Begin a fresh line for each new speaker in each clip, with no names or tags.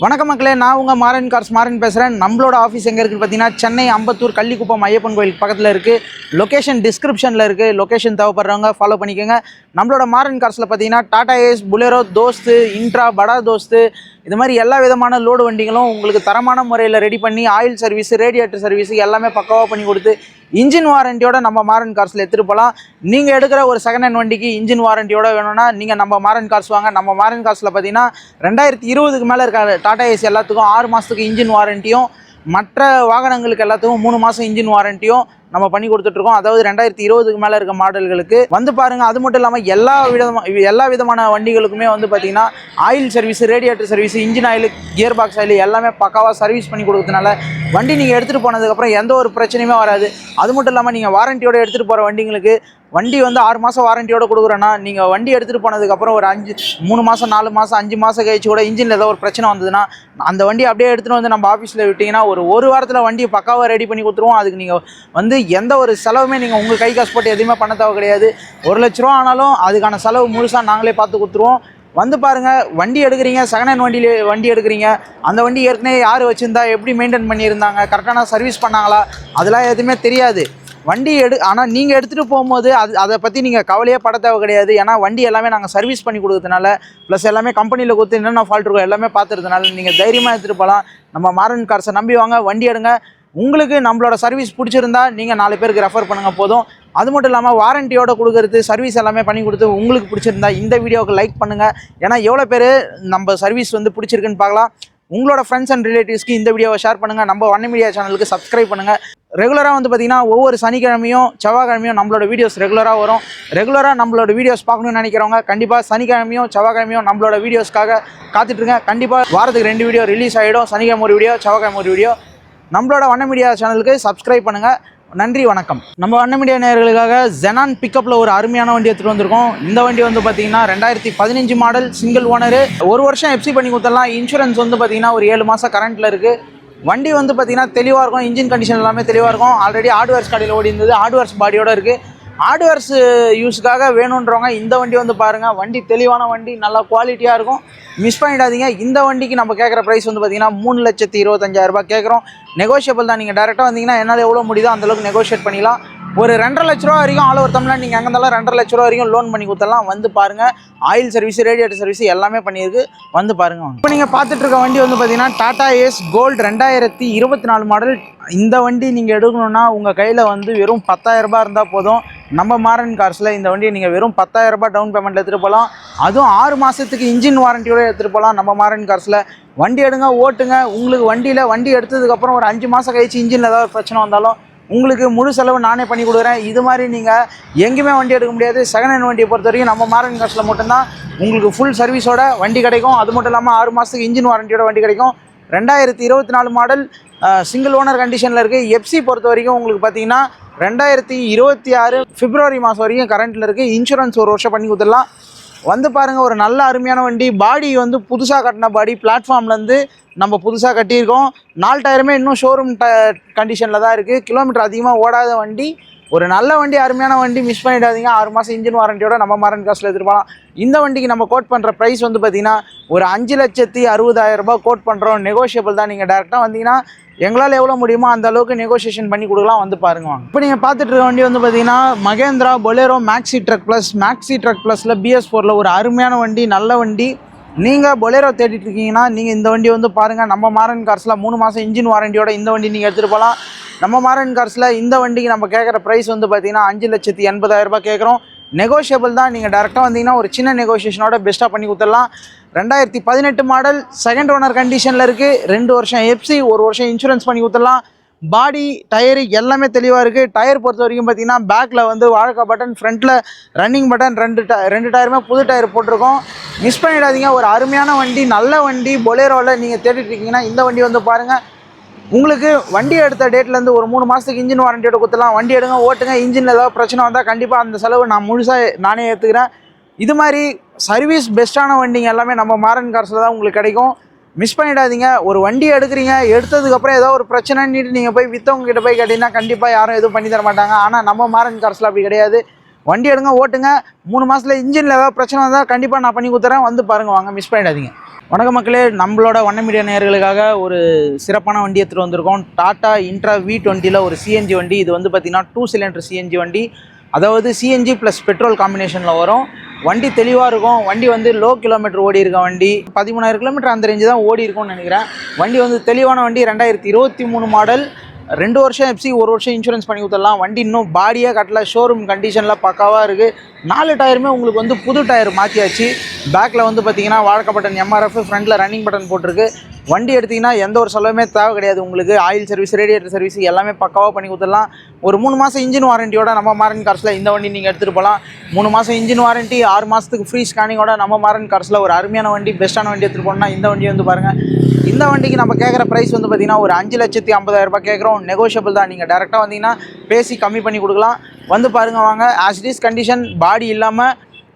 வணக்கம் மக்களே நான் உங்கள் மாறன் கார்ஸ் மாறன் பேசுகிறேன் நம்மளோட ஆஃபீஸ் எங்கே இருக்குது பார்த்தீங்கன்னா சென்னை அம்பத்தூர் கள்ளிக்குப்பம் ஐயப்பன் கோயில் பக்கத்தில் இருக்குது லொக்கேஷன் டிஸ்கிரிப்ஷனில் இருக்குது லொக்கேஷன் தேவைப்படுறவங்க ஃபாலோ பண்ணிக்கோங்க. நம்மளோட மாறன் கார்ஸில் பார்த்தீங்கன்னா Tata Ace Bolero Dost Intra Bada Dost இது மாதிரி எல்லா விதமான லோடு வண்டிகளும் உங்களுக்கு தரமான முறையில் ரெடி பண்ணி ஆயில் சர்வீஸ் ரேடியேட்டர் சர்வீஸ் எல்லாமே பக்காவாக பண்ணி கொடுத்து இன்ஜின் வாரண்டியோட நம்ம மாரன் கார்ஸில் எடுத்துகிட்டு போகலாம் நீங்கள் எடுக்கிற ஒரு செகண்ட் ஹேண்ட் வண்டிக்கு இன்ஜின் வாரண்டியோட வேணும்னா நீங்கள் நம்ம மாரன் கார்ஸ் வாங்க. நம்ம மாரன் கார்ஸில் பார்த்தீங்கன்னா ரெண்டாயிரத்தி இருபதுக்கு மேலே இருக்க டாடா ஏசி எல்லாத்துக்கும் ஆறு மாதத்துக்கு இன்ஜின் வாரண்டியும் மற்ற வாகனங்களுக்கு எல்லாத்துக்கும் மூணு மாதம் இன்ஜின் வாரண்டியும் நம்ம பண்ணி கொடுத்துட்ருக்கோம். அதாவது ரெண்டாயிரத்தி இருபதுக்கு மேலே இருக்க மாடல்களுக்கு. வந்து பாருங்கள் அது மட்டும் இல்லாமல் எல்லா விதமாக எல்லா விதமான வண்டிகளுக்குமே வந்து பார்த்திங்கன்னா oil service radiator service engine oil gear box oil எல்லாமே பக்காவாக சர்வீஸ் பண்ணி கொடுக்கறதுனால வண்டி நீங்கள் எடுத்துகிட்டு போனதுக்கப்புறம் எந்த ஒரு பிரச்சனையுமே வராது. அது மட்டும் இல்லாமல் நீங்கள் வாரண்டியோட எடுத்துகிட்டு போகிற வண்டிங்களுக்கு வண்டி வந்து ஆறு மாதம் வாரண்டியோட கொடுக்குறேன்னா நீங்கள் வண்டி எடுத்துகிட்டு போனதுக்கப்புறம் ஒரு அஞ்சு மூணு மாதம் நாலு மாதம் அஞ்சு மாதம் கழிச்சு கூட இன்ஜினில் ஏதோ ஒரு பிரச்சனை வந்ததுன்னா அந்த வண்டி அப்படியே எடுத்துகிட்டு வந்து நம்ம ஆஃபீஸில் விட்டிங்கன்னா ஒரு ஒரு வாரத்தில் வண்டியை பக்காவாக ரெடி பண்ணி கொடுத்துருவோம். அதுக்கு நீங்கள் வந்து எந்த ஒரு செலவுமே நீங்கள் உங்கள் கை காசு போட்டு எதுவுமே பண்ண தேவை கிடையாது. ஒரு லட்ச ரூபா ஆனாலும் அதுக்கான செலவு முழுசாக நாங்களே பார்த்து கொடுத்துருவோம். வந்து பாருங்கள் வண்டி எடுக்கிறீங்க செகண்ட் ஹேண்ட் வண்டியிலே வண்டி எடுக்கிறீங்க அந்த வண்டி ஏற்கனவே யார் வச்சுருந்தா எப்படி மெயின்டைன் பண்ணியிருந்தாங்க கரெக்டான சர்வீஸ் பண்ணாங்களா அதெல்லாம் எதுவுமே தெரியாது. வண்டி எடு ஆனால் நீங்கள் எடுத்துகிட்டு போகும்போது அது அதை பற்றி நீங்கள் கவலையே பட தேவை கிடையாது. ஏன்னா வண்டி எல்லாமே நாங்கள் சர்வீஸ் பண்ணி கொடுக்கறதுனால ப்ளஸ் எல்லாமே கம்பெனியில் கொடுத்து என்னென்ன ஃபால்ட் இருக்கோ எல்லாமே பார்த்துறதுனால நீங்கள் தைரியமாக எடுத்துகிட்டு போகலாம் நம்ம மாரன் கார்ஸை நம்பி வாங்க வண்டி எடுங்க. உங்களுக்கு நம்மளோட சர்வீஸ் பிடிச்சிருந்தா நீங்கள் நாலு பேருக்கு ரெஃபர் பண்ணுங்கள் போதும். அது மட்டும் இல்லாமல் வாரண்டியோட கொடுக்குறது சர்வீஸ் எல்லாமே பண்ணி கொடுத்து உங்களுக்கு பிடிச்சிருந்தா இந்த வீடியோவுக்கு லைக் பண்ணுங்கள் ஏன்னா எவ்வளோ பேர் நம்ம சர்வீஸ் வந்து பிடிச்சிருக்குன்னு பார்க்கலாம். உங்களோட ஃப்ரெண்ட்ஸ் அண்ட் ரிலேட்டிவ்ஸ்க்கு இந்த வீடியோவை ஷேர் பண்ணுங்கள் நம்ம வண்ண மீடியா சேனலுக்கு சப்ஸ்கிரைப் பண்ணுங்கள் ரெகுலராக வந்து பார்த்திங்கன்னா ஒவ்வொரு சனிக்கிழமையும் செவ்வாய்க்கிழமையும் நம்மளோட வீடியோஸ் ரெகுலராக வரும். ரெகுலராக நம்மளோட வீடியோஸ் பார்க்கணும்னு நினைக்கிறவங்க கண்டிப்பாக சனிக்கிழமையும் செவ்வாய்க்கிழமையும் நம்மளோட வீடியோஸ்க்காக காத்துட்ருங்க. கண்டிப்பாக வாரத்துக்கு ரெண்டு வீடியோ ரிலீஸ் ஆகிடும் சனிக்கிழமை ஒரு வீடியோ செவ்வாய்க்கிழமை ஒரு வீடியோ நம்மளோட வண்ண மீடியா சேனலுக்கு சப்ஸ்கிரைப் பண்ணுங்கள் நன்றி வணக்கம். நம்ம வண்ண மீடியா நேயர்களுக்காக ஜெனான் பிக்கப்பில் ஒரு அருமையான வண்டி எடுத்துகிட்டு வந்திருக்கோம். இந்த வண்டி வந்து பார்த்தீங்கன்னா ரெண்டாயிரத்தி பதினஞ்சு மாடல் சிங்கிள் ஓனரு ஒரு வருஷம் எஃப்சி பண்ணி கொடுத்துடலாம். இன்சூரன்ஸ் வந்து பார்த்தீங்கன்னா ஒரு ஏழு மாதம் கரண்ட்டில் இருக்குது வண்டி வந்து பார்த்தீங்கன்னா தெளிவாக இருக்கும். இன்ஜின் கண்டிஷன் எல்லாமே தெளிவாக இருக்கும். ஆல்ரெடி ஹார்ட்வேர்ஸ் கடையில் ஓடி இருந்தது. ஹார்ட்வேர்ஸ் பாடியோட இருக்குது ஹார்ட்வேர்ஸ் யூஸுக்காக வேணுன்றவங்க இந்த வண்டி வந்து பாருங்கள் வண்டி தெளிவான வண்டி நல்லா குவாலிட்டியாக இருக்கும். மிஸ் பண்ணிடாதீங்க. இந்த வண்டிக்கு நம்ம கேட்குற ப்ரைஸ் வந்து பார்த்தீங்கன்னா மூணு லட்சத்தி இருபத்தஞ்சாயிரரூபா கேட்குறோம் நெகோஷியபிள் தான். நீங்கள் டேரெக்டாக வந்தீங்கன்னா என்னால் எவ்வளோ முடியுதோ அந்தளவுக்கு நெகோஷியேட் பண்ணிக்கலாம் ஒரு ரெண்டரை லட்ச ரூபா வரைக்கும் ஆல் ஓவர் தமிழ்நாடு நீங்கள் எங்கே இருந்தாலும் ரெண்டரை லட்ச ரூபா வரைக்கும் லோன் பண்ணி கொடுத்தலாம் வந்து பாருங்கள் ஆயில் சர்வீஸ் ரேடியேட்டர் சர்வீஸ் எல்லாமே பண்ணியிருக்கு. வந்து பாருங்கள் இப்போ நீங்கள் பார்த்துட்டு இருக்க வண்டி வந்து பார்த்தீங்கன்னா டாடா ஏஸ் கோல்டு ரெண்டாயிரத்தி இருபத்தி நாலு மாடல் இந்த வண்டி நீங்கள் எடுக்கணும்னா உங்கள் கையில் வந்து வெறும் பத்தாயிரரூபா இருந்தால் போதும். நம்ம மாரன் கார்ஸில் இந்த வண்டியை நீங்கள் வெறும் பத்தாயிரரூபா டவுன் பேமெண்ட் எடுத்துகிட்டு போகலாம். அதுவும் ஆறு மாதத்துக்கு இன்ஜின் வாரண்டியோட எடுத்துகிட்டு போகலாம் நம்ம மாரன் கார்ஸில் வண்டி எடுங்க ஓட்டுங்க. உங்களுக்கு வண்டியில் வண்டி எடுத்ததுக்கப்புறம் ஒரு அஞ்சு மாதம் கழிச்சு இன்ஜினில் ஏதாவது பிரச்சனை வந்தாலும் உங்களுக்கு முழு செலவு நானே பண்ணி கொடுக்குறேன். இது மாதிரி நீங்கள் எங்கேயுமே வண்டி எடுக்க முடியாது. செகண்ட் ஹேண்ட் வண்டியை பொறுத்த வரைக்கும் நம்ம மாரன் காசில் மட்டும்தான் உங்களுக்கு ஃபுல் சர்வீஸோட வண்டி கிடைக்கும். அது மட்டும் இல்லாமல் ஆறு மாதத்துக்கு இன்ஜின் வாரண்டியோட வண்டி கிடைக்கும். ரெண்டாயிரத்தி இருபத்தி நாலு மாடல் சிங்கிள் ஓனர் கண்டிஷனில் இருக்குது எஃப்சி பொறுத்த வரைக்கும் உங்களுக்கு பார்த்தீங்கன்னா ரெண்டாயிரத்தி இருபத்தி ஆறு பிப்ரவரி மாதம் வரைக்கும் கரண்ட்டில் இருக்குது இன்சூரன்ஸ் ஒரு வருஷம் பண்ணி கொடுத்துடலாம். வந்து பாருங்கள் ஒரு நல்ல அருமையான வண்டி. பாடி வந்து புதுசாக கட்டின பாடி பிளாட்ஃபார்ம்லேருந்து நம்ம புதுசாக கட்டியிருக்கோம். நாலு டயருமே இன்னும் ஷோரூம் ட கண்டிஷனில் தான் இருக்குது கிலோமீட்டர் அதிகமாக ஓடாத வண்டி. ஒரு நல்ல வண்டி அருமையான வண்டி மிஸ் பண்ணிடாதீங்க. ஆறு மாதம் இன்ஜின் வாரண்டியோட நம்ம மாரன் காசில் எதிர்பார்க்கலாம். போகலாம் இந்த வண்டிக்கு நம்ம கோட் பண்ணுற ப்ரைஸ் வந்து பார்த்திங்கன்னா ஒரு அஞ்சு லட்சத்தி அறுபதாயிரம் ரூபாய் கோட் பண்ணுறோம் நெகோஷியபிள் தான். நீங்கள் டேரெக்டாக வந்தீங்கன்னா எங்களால் எவ்வளோ முடியுமோ அந்த அளவுக்கு நெகோஷியேஷன் பண்ணி கொடுக்கலாம். வந்து பாருங்க வாங்க. இப்போ நீங்கள் பார்த்துட்டு இருக்க வண்டி வந்து பார்த்தீங்கன்னா Mahindra Bolero maxi truck plus maxi truck ப்ளஸில் பிஎஸ் ஃபோரில் ஒரு அருமையான வண்டி நல்ல வண்டி. நீங்கள் பொலேரோ தேடிட்டு இருக்கீங்கன்னா நீங்கள் இந்த வண்டி வந்து பாருங்கள் நம்ம மாரன் கார்ஸில் மூணு மாதம் இன்ஜின் வாரண்டியோட இந்த வண்டி நீங்கள் எடுத்துகிட்டு போகலாம். நம்ம மாரன் கார்ஸில் இந்த வண்டிக்கு நம்ம கேட்குற ப்ரைஸ் வந்து பார்த்தீங்கன்னா அஞ்சு லட்சத்தி எண்பதாயிரம் ரூபாய் கேட்குறோம் நெகோஷியபிள் தான். நீங்கள் டேரெக்டாக வந்தீங்கன்னா ஒரு சின்ன நெகோஷியேஷனோட பெஸ்ட்டாக பண்ணி கொடுத்துடலாம். ரெண்டாயிரத்தி பதினெட்டு மாடல் செகண்ட் ஓனர் கண்டிஷனில் இருக்குது ரெண்டு வருஷம் எஃப்சி ஒரு வருஷம் இன்சூரன்ஸ் பண்ணி கொடுத்துடலாம். பாடி டயரு எல்லாமே தெளிவாக இருக்குது டயர் பொறுத்த வரைக்கும் பார்த்தீங்கன்னா பேக்கில் வந்து வாழைக்காய் பட்டன் ஃப்ரண்ட்டில் ரன்னிங் பட்டன் ரெண்டு ட ரெண்டு டயருமே புது டயர் போட்டிருக்கோம். மிஸ் பண்ணிடாதீங்க. ஒரு அருமையான வண்டி நல்ல வண்டி. பொலேரோவில் நீங்கள் தேடிட்டு இருக்கீங்கன்னா இந்த வண்டி வந்து பாருங்கள் உங்களுக்கு வண்டி எடுத்த டேட்லேருந்து ஒரு மூணு மாதத்துக்கு இன்ஜின் வாரண்டியோட கொடுத்துலாம் வண்டி எடுங்க ஓட்டுங்க இன்ஜினில் ஏதாவது பிரச்சனை வந்தால் கண்டிப்பாக அந்த செலவு நான் முழுசாக நானே ஏற்றுக்கிறேன் இது மாதிரி சர்வீஸ் பெஸ்ட்டான வண்டிங்க எல்லாமே நம்ம மாரன் கார்ஸில் தான் உங்களுக்கு கிடைக்கும். மிஸ் பண்ணிடாதீங்க. ஒரு வண்டி எடுக்கிறீங்க எடுத்ததுக்கப்புறம் ஏதோ ஒரு பிரச்சனைன்னு நீங்கள் போய் விற்றவங்க கிட்ட போய் கேட்டிங்கன்னா கண்டிப்பாக யாரும் எதுவும் பண்ணி தர மாட்டாங்க. ஆனால் நம்ம மாரன் கார்ஸில் அப்படி கிடையாது. வண்டி எடுங்க ஓட்டுங்க. மூணு மாதத்தில் இன்ஜினில் ஏதாவது பிரச்சனை வந்தால் கண்டிப்பாக நான் பண்ணி கொடுத்துறேன். வந்து பாருங்கள் வாங்க மிஸ் பண்ணிடாதீங்க. வணக்க மக்களே நம்மளோட வண்ண மீடியா நேயர்களுக்காக ஒரு சிறப்பான வண்டி எடுத்துகிட்டு வந்திருக்கோம். டாட்டா இன்ட்ரா வி டுவெண்ட்டியில் ஒரு சிஎன்ஜி வண்டி. இது வந்து பார்த்திங்கன்னா டூ சிலிண்டர் சிஎன்ஜி வண்டி. அதாவது சிஎன்ஜி ப்ளஸ் பெட்ரோல் காம்பினேஷனில் வரும். வண்டி தெளிவாக இருக்கும். வண்டி வந்து லோ கிலோமீட்டர் ஓடி இருக்க வண்டி. பதிமூணாயிரம் கிலோமீட்டர் அந்த ரேஞ்சு தான் ஓடி இருக்கும்னு நினைக்கிறேன். வண்டி வந்து தெளிவான வண்டி ரெண்டாயிரத்தி இருபத்தி மூணு மாடல் ரெண்டு வருஷம் எஃப்சி ஒரு வருஷம் இன்சூரன்ஸ் பண்ணி கொடுத்துடலாம். வண்டி இன்னும் பாடியாக கட்டல ஷோரூம் கண்டிஷனில் பக்காவாக இருக்குது நாலு டயருமே உங்களுக்கு வந்து புது டயர் மாற்றியாச்சு பேக்கில் வந்து பார்த்தீங்கன்னா வாழக்க பட்டன் எம்ஆர்எஃப் ஃப்ரண்ட்டில் ரன்னிங் பட்டன் போட்டிருக்கு. வண்டி எடுத்தீங்கன்னா எந்த ஒரு செலவுமே தேவை கிடையாது உங்களுக்கு. ஆயில் சர்வீஸ் ரேடியேட்டர் சர்வீஸ் எல்லாமே பக்காவாக பண்ணி கொடுத்துடலாம். ஒரு மூணு மாதம் இன்ஜின் வாரண்டியோட நம்ம மாரன் கார்ஸில் இந்த வண்டி நீங்கள் எடுத்துகிட்டு போகலாம் மூணு மாதம் இன்ஜின் வாரண்ட்டி ஆறு மாதத்துக்கு ஃப்ரீ ஸ்கேனிங்கோட நம்ம மாரன் கார்ஸில் ஒரு அருமையான வண்டி பெஸ்ட்டான வண்டி எடுத்துகிட்டு போனால் இந்த வண்டி வந்து பாருங்கள் இந்த வண்டிக்கு நம்ம கேட்குற ப்ரைஸ் வந்து பார்த்தீங்கன்னா ஒரு அஞ்சு லட்சத்தி ஐம்பதாயிரம் ரூபாய் கேட்குறோம் நெகோஷியபிள் தான். நீங்கள் டேரெக்டாக வந்தீங்கன்னா பேசி கம்மி பண்ணி கொடுக்கலாம். வந்து பாருங்க வாங்க. As it is condition body இல்லாமல்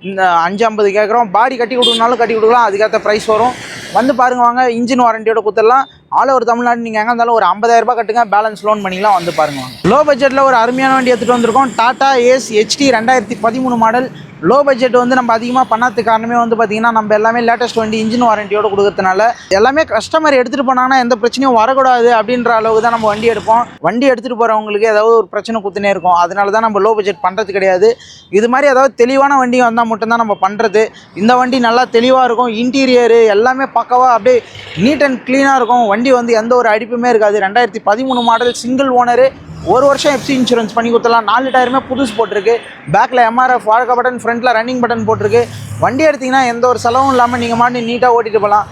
இந்த அஞ்சு ஐம்பது கேட்குறோம் பாடி கட்டி கொடுக்கணுனாலும் கட்டி கொடுக்கலாம். அதுக்கேற்ற ப்ரைஸ் வரும். வந்து பாருங்க வாங்க. இன்ஜின் வாரண்டியோட கொடுத்துடலாம். ஆல் ஓவர் தமிழ்நாடு நீங்கள் எங்கே இருந்தாலும் ஒரு 50000 ரூபாய் கட்டுங்க. பேலன்ஸ் லோன் பண்ணிக்கலாம். வந்து பாருங்க லோ பட்ஜெட்டில் ஒரு அருமையான வண்டி எடுத்துகிட்டு வந்திருக்கோம். டாடா ஏஸ் ஹெச்டி ரெண்டாயிரத்தி பதிமூணு மாடல் லோ பட்ஜெட் வந்து நம்ம அதிகமாக பண்ணாத காரணமே வந்து பார்த்திங்கன்னா நம்ம எல்லாமே லேட்டஸ்ட் வண்டி இன்ஜின் வாரண்டியோட கொடுக்கறதுனால எல்லாமே கஸ்டமர் எடுத்துகிட்டு போனாங்கன்னா எந்த பிரச்சனையும் வரக்கூடாது அப்படின்ற அளவுக்கு தான் நம்ம வண்டி எடுப்போம். வண்டி எடுத்துகிட்டு போகிறவங்களுக்கு ஏதாவது ஒரு பிரச்சனை குத்துனே இருக்கும். அதனால தான் நம்ம லோ பட்ஜெட் பண்ணுறது கிடையாது. இது மாதிரி ஏதாவது தெளிவான வண்டி வந்தால் மட்டும்தான் நம்ம பண்ணுறது இந்த வண்டி நல்லா தெளிவாக இருக்கும். இன்டீரியரு எல்லாமே பக்கவாக அப்படியே நீட் அண்ட் க்ளீனாக இருக்கும். வண்டி வந்து எந்த ஒரு அடிப்புமே இருக்காது. ரெண்டாயிரத்தி பதிமூணு மாடல் சிங்கிள் ஓனரு ஒரு வருஷம் எஃப்சி இன்சூரன்ஸ் பண்ணி கொடுத்துலாம் நாலு டயருமே புதுசு போட்டிருக்கு. பேக்கில் எம்ஆர்எஃப் வாழ்க்கை பட்டன் ஃப்ரண்ட்டில் ரன்னிங் பட்டன் போட்டிருக்கு. வண்டி எடுத்திங்கன்னா எந்த ஒரு செலவும் இல்லாமல் நீங்கள் மாட்டி நீட்டாக ஓட்டிட்டு போகலாம்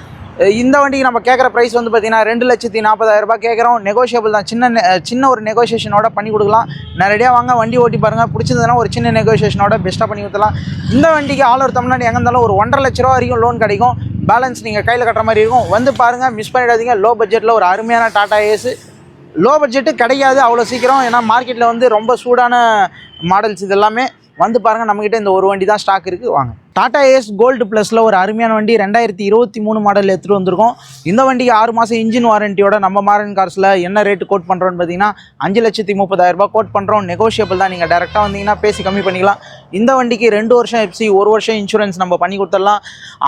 இந்த வண்டிக்கு நம்ம கேட்குற ப்ரைஸ் வந்து பார்த்தீங்கன்னா ரெண்டு லட்சத்தி நாற்பதாயிரரூபா கேட்குறோம் நெகோஷியபிள் தான். சின்ன சின்ன ஒரு நெகோஷியேஷனோட பண்ணி கொடுக்கலாம். நேரடியாக வாங்க வண்டி ஓட்டி பாருங்கள் பிடிச்சதுன்னா ஒரு சின்ன நெகோஷியேஷனோட பெஸ்ட்டாக பண்ணி கொடுத்தலாம் இந்த வண்டிக்கு ஆல் ஓவர் தமிழ்நாடு எங்கே இருந்தாலும் ஒரு ஒன்றரை லட்ச ரூபா வரைக்கும் லோன் கிடைக்கும். பேலன்ஸ் நீங்கள் கையில் கட்டுற மாதிரி இருக்கும். வந்து பாருங்கள் மிஸ் பண்ணிடாதீங்க. லோ பட்ஜெட்டில் ஒரு அருமையான டாடா ஏஸு லோ பட்ஜெட்டு கிடைக்காது அவ்வளோ சீக்கிரம். ஏன்னா மார்க்கெட்டில் வந்து ரொம்ப சூடான மாடல்ஸ் இது எல்லாமே வந்து பாருங்கள் நம்மக்கிட்ட இந்த ஒரு வண்டி தான் ஸ்டாக் இருக்குது வாங்க. டாடா ஏஸ் கோல்டு ப்ளஸில் ஒரு அருமையான வண்டி ரெண்டாயிரத்தி இருபத்தி மூணு மாடல் எடுத்துகிட்டு வந்திருக்கோம். இந்த வண்டிக்கு ஆறு மாதம் இன்ஜின் வாரண்டியோட நம்ம மாரன் கார்ஸில் என்ன ரேட்டு கோட் பண்ணுறோன்னு பார்த்தீங்கன்னா அஞ்சு லட்சத்தி முப்பதாயிரரூபா கோட் பண்ணுறோம் நெகோஷியபிள் தான். நீங்கள் டேரெக்டாக வந்தீங்கன்னா பேசி கம்மி பண்ணிக்கலாம். இந்த வண்டிக்கு ரெண்டு வருஷம் எஃப்சி ஒரு வருஷம் இன்சூரன்ஸ் நம்ம பண்ணி கொடுத்துடலாம்.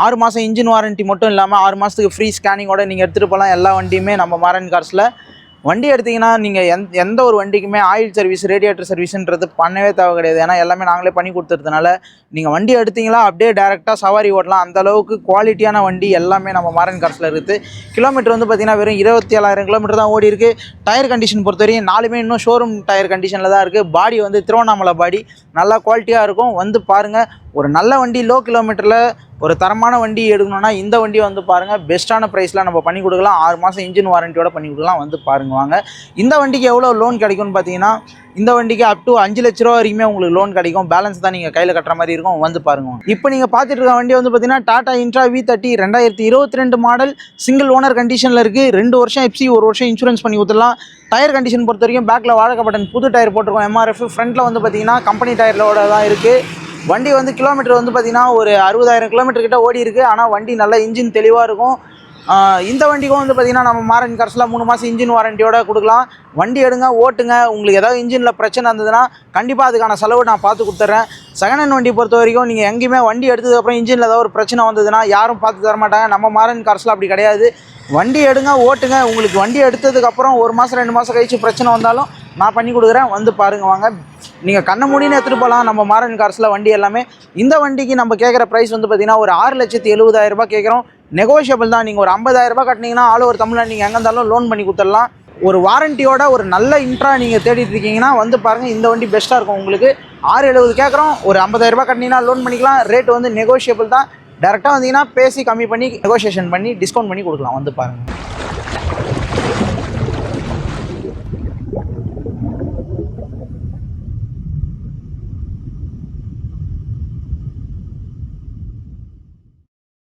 ஆறு மாதம் இன்ஜின் வாரண்ட்டி மட்டும் இல்லாமல் ஆறு மாதத்துக்கு ஃப்ரீ ஸ்கேனிங்கோட நீங்கள் எடுத்துகிட்டு போகலாம். எல்லா வண்டியுமே நம்ம மாரன் கார்ஸில் வண்டி எடுத்திங்கன்னா நீங்கள் எந் எந்த ஒரு வண்டிக்குமே ஆயில் சர்வீஸ் ரேடியேட்டர் சர்வீஸ்ன்றது பண்ணவே தேவை கிடையாது. ஏன்னா எல்லாமே நாங்களே பண்ணி கொடுத்துறதுனால நீங்கள் வண்டி எடுத்திங்களா அப்படியே டேரெக்டாக சவாரி ஓட்டலாம். அந்த அளவுக்கு குவாலிட்டியான வண்டி எல்லாமே நம்ம மாரன் கார்ஸில் இருக்குது. கிலோமீட்டர் வந்து பார்த்திங்கன்னா வெறும் இருபத்தி ஏழாயிரம் கிலோமீட்டர் தான் ஓடி இருக்குது டயர் கண்டிஷன் பொறுத்தவரையும் நாலுமே இன்னும் ஷோரூம் டயர் கண்டிஷனில் தான் இருக்குது பாடி வந்து திருவண்ணாமலை பாடி நல்லா குவாலிட்டியாக இருக்கும். வந்து பாருங்கள் ஒரு நல்ல வண்டி லோ கிலோமீட்டரில் ஒரு தரமான வண்டி எடுக்கணும்னா இந்த வண்டியை வந்து பாருங்கள் பெஸ்ட்டான ப்ரைஸில் நம்ம பண்ணி கொடுக்கலாம். ஆறு மாதம் இன்ஜின் வாரண்டியோட பண்ணி கொடுக்கலாம். வந்து பாருங்க வாங்க. இந்த வண்டிக்கு எவ்வளோ லோன் கிடைக்கும்னு பார்த்தீங்கன்னா இந்த வண்டிக்கு அப் டு அஞ்சு லட்ச ரூபா வரைக்குமே உங்களுக்கு லோன் கிடைக்கும். பேலன்ஸ் தான் நீங்கள் கையில் கட்டுற மாதிரி இருக்கும். வந்து பாருங்க இப்போ நீங்கள் பார்த்துட்டு இருக்க வண்டி வந்து பார்த்தீங்கன்னா டாடா இன்ட்ரா வி தேர்ட்டி ரெண்டாயிரத்தி இருபத்தி ரெண்டு மாடல் சிங்கிள் ஓனர் கண்டிஷனில் இருக்குது ரெண்டு வருஷம் எஃப்சி ஒரு வருஷம் இன்சூரன்ஸ் பண்ணி கொடுத்துடலாம். டயர் கண்டிஷன் பொறுத்த வரைக்கும் பேக்கில் வாழக்கப்பட்டன் புது டயர் போட்டிருக்கோம் எம்ஆர்எஃப் ஃப்ரண்ட்டில் வந்து பார்த்தீங்கன்னா கம்பெனி டயரோட தான் இருக்குது வண்டி வந்து கிலோமீட்டர் வந்து பார்த்திங்கன்னா ஒரு அறுபதாயிரம் கிலோமீட்டர் கிட்ட ஓடி இருக்குது ஆனால் வண்டி நல்ல இன்ஜின் தெளிவாக இருக்கும். இந்த வண்டிக்கும் வந்து பார்த்தீங்கன்னா நம்ம மாரன் கார்ஸில் மூணு மாதம் இன்ஜின் வாரண்டியோட கொடுக்கலாம். வண்டி எடுங்க ஓட்டுங்க. உங்களுக்கு ஏதாவது இன்ஜினில் பிரச்சனை இருந்ததுன்னா கண்டிப்பாக அதுக்கான செலவு நான் பார்த்து கொடுத்துட்றேன் செகண்ட் ஹேண்ட் வண்டி பொறுத்த வரைக்கும் நீங்கள் எங்கேயுமே வண்டி எடுத்ததுக்கப்புறம் இன்ஜினில் ஏதாவது ஒரு பிரச்சனை வந்ததுன்னா யாரும் பார்த்து தர மாட்டாங்க. நம்ம மாரன் கார்ஸில் அப்படி கிடையாது. வண்டி எடுங்க ஓட்டுங்க. உங்களுக்கு வண்டி எடுத்ததுக்கப்புறம் ஒரு மாதம் ரெண்டு மாதம் கழிச்சு பிரச்சனை வந்தாலும் நான் பண்ணி கொடுக்குறேன். வந்து பாருங்க வாங்க. நீங்கள் கண்ண மூடின்னு எடுத்துகிட்டு போகலாம் நம்ம மாரன் கார்ஸில் வண்டி எல்லாமே. இந்த வண்டிக்கு நம்ம கேட்குற ப்ரைஸ் வந்து பார்த்தீங்கன்னா ஒரு ஆறு லட்சத்தி எழுபதாயிரரூபா கேட்குறோம். நெகோஷியபிள் தான். நீங்கள் ஒரு 50000 ரூபாய் கட்டினீங்கன்னா ஆல் ஓவர் தமிழ்நாடு நீங்கள் எங்கே இருந்தாலும் லோன் பண்ணி கொடுத்துடலாம். ஒரு வாரண்டியோட ஒரு நல்ல இன்ட்ரா நீங்கள் தேடிட்டு இருக்கீங்கன்னா வந்து பாருங்கள் இந்த வண்டி பெஸ்ட்டாக இருக்கும் உங்களுக்கு. ஆறு எழுபது கேட்குறோம் ஒரு 50000 ரூபாய் கட்டினீங்கன்னா லோன் பண்ணிக்கலாம். ரேட் வந்து நெகோஷியபிள் தான். டேரெக்டாக வந்தீங்கன்னா பேசி கம்மி பண்ணி நெகோஷியேஷன் பண்ணி டிஸ்கவுண்ட் பண்ணி கொடுக்கலாம் வந்து பாருங்கள்